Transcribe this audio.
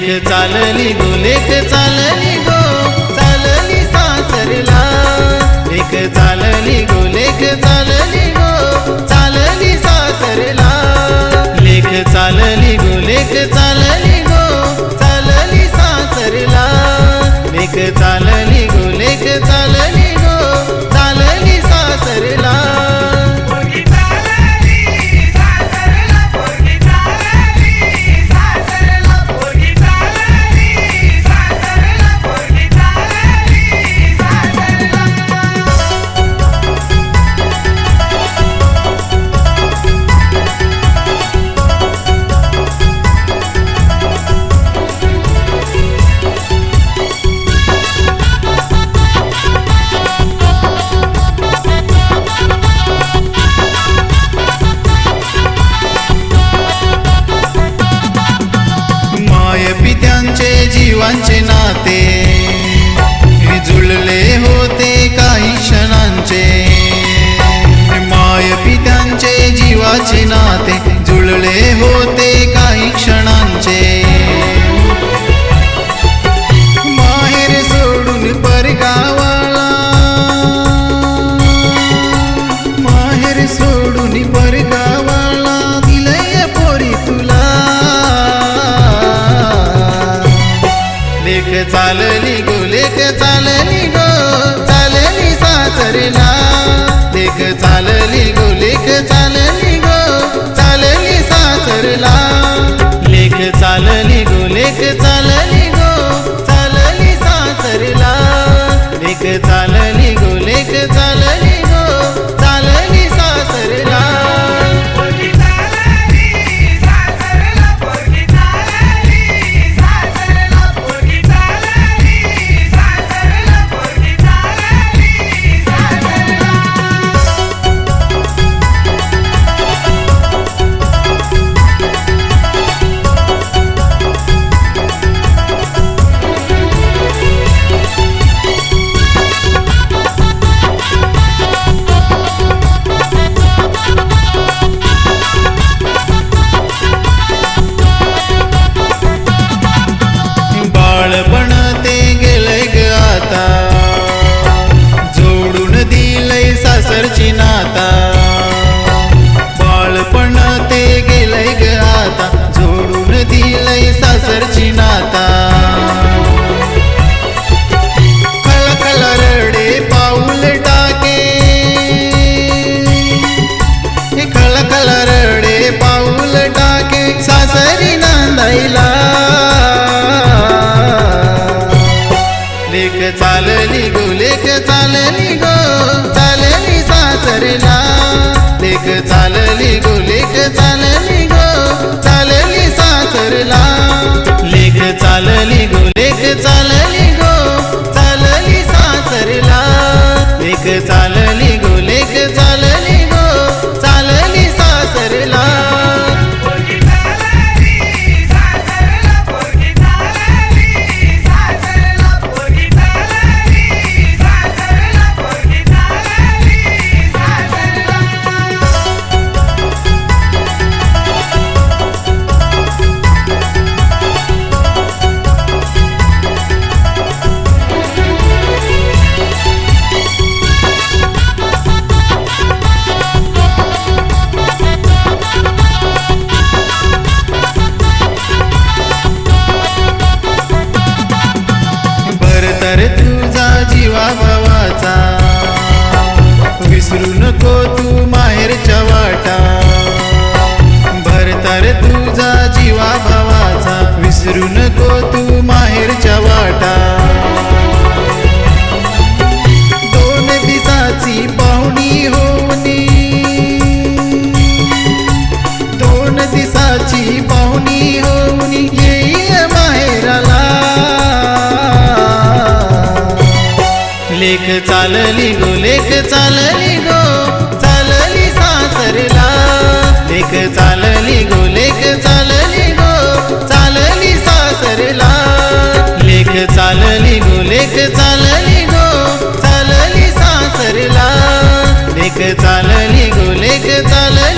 चालली दुलेख चालली. हरिना ससुर छिनाता विसरू नको तू माहेरच्या वाटा. भरतार तुझा जीवा भावाचा विसरू नको गुलेख चालली गुलेख चालली गो. चालली सासरला. लेख चालली गुलेख चालली गो. चालली सासरला. लेख चालली गुलेख चालली गो. चालली सासरला. लेख चालली गुलेख चालली